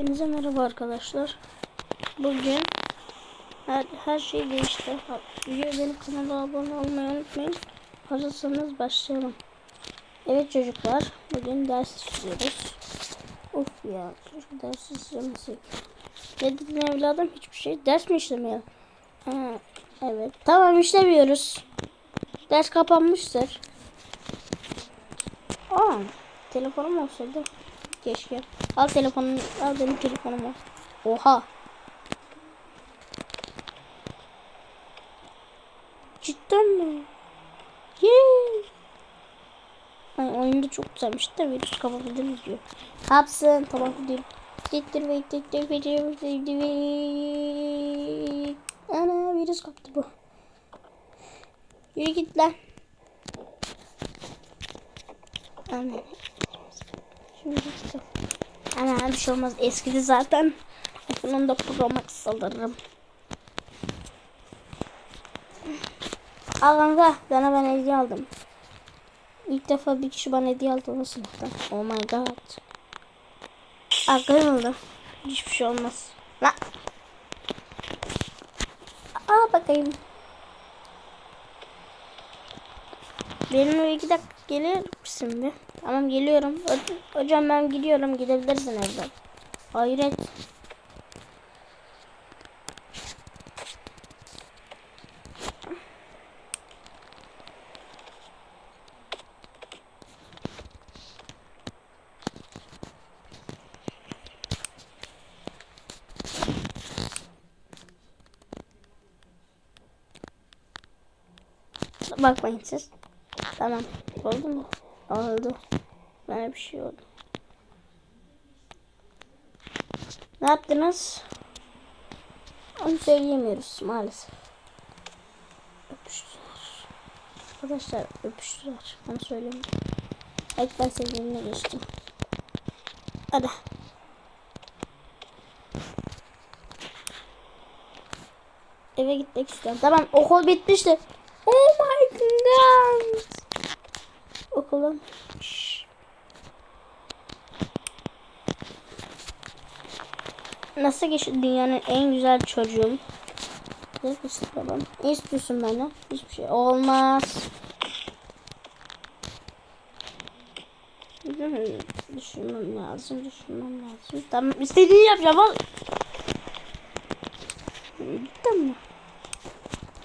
Hepinize merhaba arkadaşlar. Bugün her, her şey değişti. Video benim kanala abone olmayı unutmayın. Hazırsanız başlayalım. Evet çocuklar. Bugün ders işliyoruz. Of ya. Çocuk ders işlemesek. Ne dedin evladım? Hiçbir şey. Ders mi işlemiyor? Ha, evet. Tamam işlemiyoruz. Ders kapanmıştır. Aa, telefonum olsaydı. Keşke. Al telefonunu. Al benim telefonumu. Oha. Cidden mi? Yay. Ay, oyunda çok güzelmiş de virüs kapatabiliriz diyor. Kapsın. Tamam gidelim. Diktir ve diktir ve diktir ve Ana virüs kaptı bu. Yürü git lan. Ana. Şimdi işte. Ana bir şey olmaz. Eskidi zaten. iPhone'un da Pro Max alırım. Al kanka. Bana ben hediye aldım. İlk defa bir kişi bana hediye aldı o sınıftan. Oh my god. Kırıldı. Hiçbir şey olmaz. La. Aa bakayım. Benimle iki dakika gelir misin bir? Tamam geliyorum. Ho- Hocam ben gidiyorum. Gidebilirsin evden. Hayret. Bakmayın siz. Tamam. Oldu mu? Oldu. Bana bir şey oldu. Ne yaptınız? Onu söyleyemiyoruz maalesef. Öpüştüler. Arkadaşlar öpüştüler. Onu söylemiyorum. Evet ben sevgilimle geçtim. Hadi. Eve gitmek istiyorum. Tamam okul bitmişti. Oh my god. Şşş. Nasıl geçti dünyanın en güzel çocuğum? Ne? Ne istiyorsun benden? Hiçbir şey olmaz. Düşünmem lazım, düşünmem lazım. Tamam, istediğini yapacağım. Al. Tamam mı?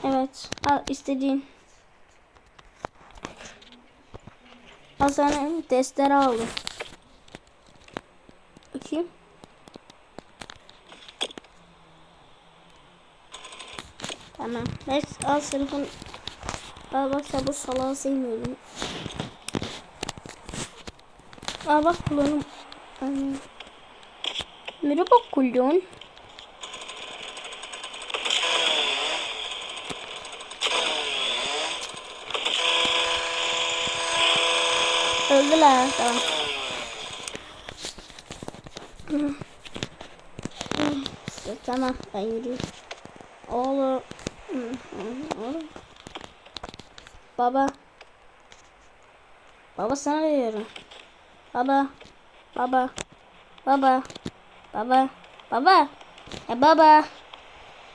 Evet, al istediğin. Sana testere aldım. Bakayım. Tamam. Neyse al sınıfın. Al bak sen bu salağı sevmiyorum. Al bak kullanım. Merhaba kullan. Öldüler. Tamam. Tamam ben yürüyorum. Oğlum. Oğlum. Baba. Baba sana diyorum. Baba. Baba. Baba. Baba. Baba. Ya baba.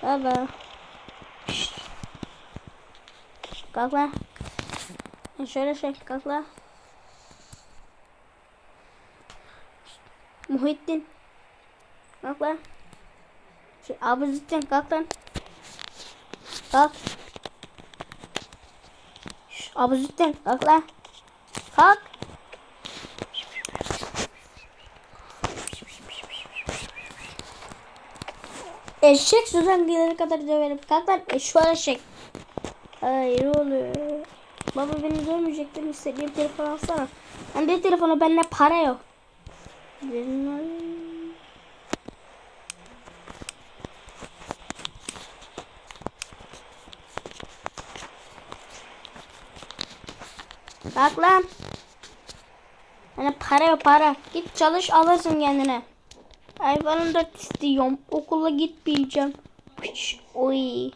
Baba. Şşt. Kalk lan. Şöyle şey kalk lan. Muhittin. Kalk lan. Şey, Abuzittin kalk lan. Kalk. Şş, Abuzittin kalk lan. Kalk. Eşek Suzan gelene kadar döverim. Kalk lan eşşoğlu eşek. Hayır oluyor. Baba beni dövmeyecektin. İstediğim telefon alsana. Ben de telefonu bende para yok. Bak lan. Hani para yok para. Git çalış alırsın kendine. Hayvanım da istiyorum. Okula gitmeyeceğim. Hiç, oy.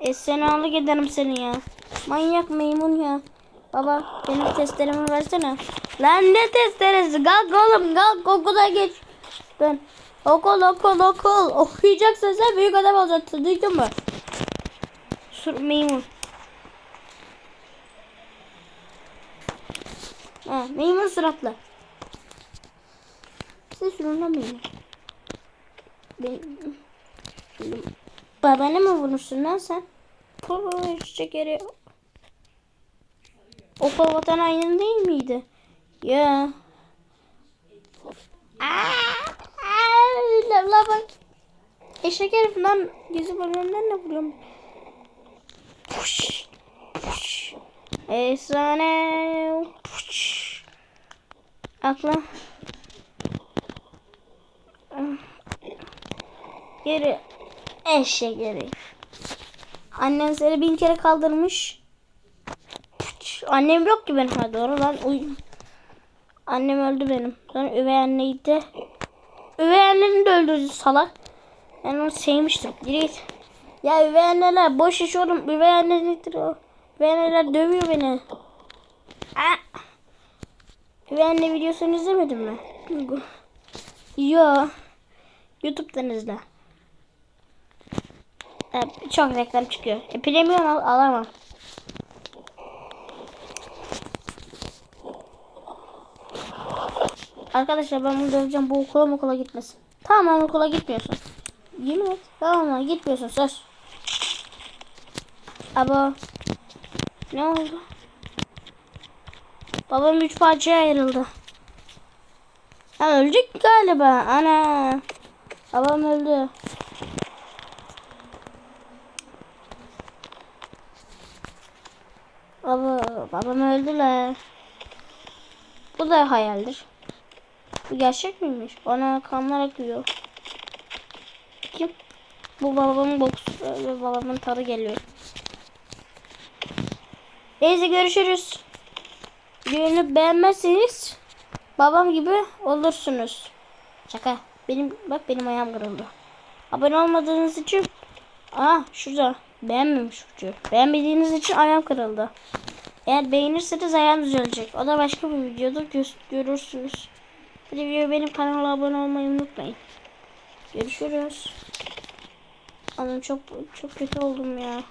E seni alık ederim seni ya. Manyak maymun ya. Baba benim testlerimi versene. Lan ne testeresi? Kalk oğlum kalk okula geç. Ben okul okul okul okuyacaksın sen büyük adam olacaksın duydun mu? Sur meymun. Ha, meymun suratlı. Siz şununla meymun. Ben... Babana mı vurmuşsun lan sen? Puh, çiçek yeri. Okul vatan aynı değil miydi? Ya. Aa, la, bak. Eşek herif lan yüzü bölümünden ne vuruyorum? Puş, puş. Efsane. Puş. Akla. Geri. Eşek herif. Annen seni bin kere kaldırmış. Annem yok ki benim. Doğru lan. Uy. Annem öldü benim. Sonra üvey anneydi. Üvey anneni de öldürdü salak. Ben onu sevmiştim. Git. Ya üvey anneler boş iş oğlum. Üvey anne nedir o? Üvey anneler dövüyor beni. Aa. Üvey anne videosunu izlemedin mi? Yo. Youtube'dan izle. Evet, çok reklam çıkıyor. E, premium al, alamam. Arkadaşlar ben bunu döveceğim. Bu okula okula gitmesin. Tamam okula gitmiyorsun. Yemin et. Tamam mı? Gitmiyorsun. Söz. Aba. Ne oldu? Babam üç parçaya ayrıldı. Ha, ölecek galiba. Ana. Babam öldü. Baba, babam öldü la. Bu da hayaldir. Bu gerçek miymiş? Ona kanlar akıyor. Kim? Bu babamın boksu babamın tarı geliyor. Neyse görüşürüz. Videoyu beğenmezseniz babam gibi olursunuz. Şaka. Benim bak benim ayağım kırıldı. Abone olmadığınız için Aa şurada beğenmemiş ucu. Beğenmediğiniz için ayağım kırıldı. Eğer beğenirseniz ayağım düzelecek. O da başka bir videoda gö- görürsünüz. De video benim kanala abone olmayı unutmayın. Görüşürüz. Ama çok çok kötü oldum ya.